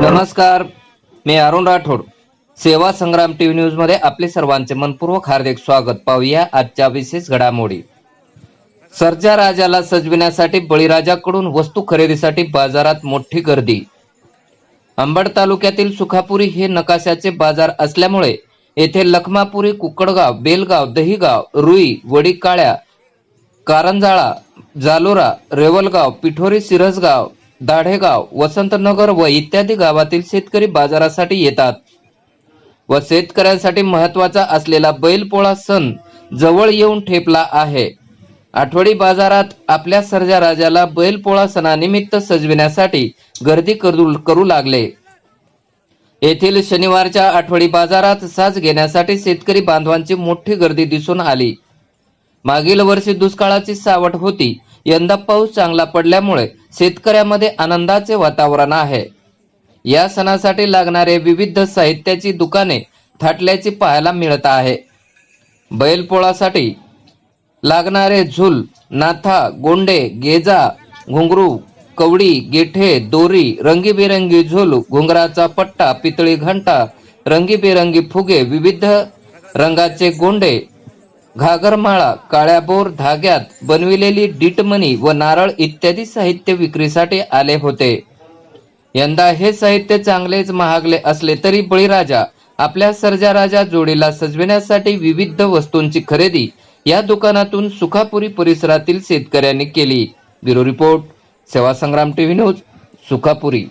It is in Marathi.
नमस्कार. मी अरुण राठोड. सेवा संग्राम टीव्ही न्यूजमध्ये आपले सर्वांचे मनपूर्वक हार्दिक स्वागत. पाहूया आजच्या विशेष घडामोडी. सर्जा राजाला सजविण्यासाठी बळीराजाकडून वस्तू खरेदीसाठी बाजारात मोठी गर्दी. अंबड तालुक्यातील सुखापुरी हे नकाशाचे बाजार असल्यामुळे येथे लखमापुरी कुकडगाव बेलगाव दहिगाव रुई वडी काळ्या कारंजाळा जालोरा रेवलगाव पिठोरी सिरसगाव दाढेगाव वसंतनगर व इत्यादी गावातील शेतकरी बाजारासाठी येतात व शेतकऱ्यांसाठी महत्त्वाचा असलेला बैलपोळा सण जवळ येऊन ठेपला आहे. आठवडी बाजारात आपल्या सर्जा राजाला बैलपोळा सणानिमित्त सजविण्यासाठी गर्दी करू करू लागले. येथील शनिवारच्या आठवडी बाजारात साज घेण्यासाठी शेतकरी बांधवांची मोठी गर्दी दिसून आली. मागील वर्षी दुष्काळाची सावट होती. यंदा पाऊस चांगला पडल्यामुळे शेतकऱ्यामध्ये आनंदाचे वातावरण आहे. या सणासाठी लागणारे विविध साहित्याची दुकाने थाटल्याची पाहायला मिळत आहे. बैलपोळासाठी लागणारे झूल नाथा गोंडे गेजा घुंगरू कवडी गेठे दोरी रंगीबेरंगी झुल घुंगराचा पट्टा पितळी घंटा रंगीबेरंगी फुगे विविध रंगाचे गोंडे घागरमाळा काळ्याबोर धाग्यात बनविलेली डीटमणी व नारळ इत्यादी साहित्य विक्रीसाठी आले होते. यंदा हे साहित्य चांगलेच महागले असले तरी बळीराजा आपल्या सर्जा राजा जोडीला सजविण्यासाठी विविध वस्तूंची खरेदी या दुकानातून सुखापुरी परिसरातील शेतकऱ्यांनी केली. ब्युरो रिपोर्ट सेवा संग्राम टीव्ही न्यूज सुखापुरी.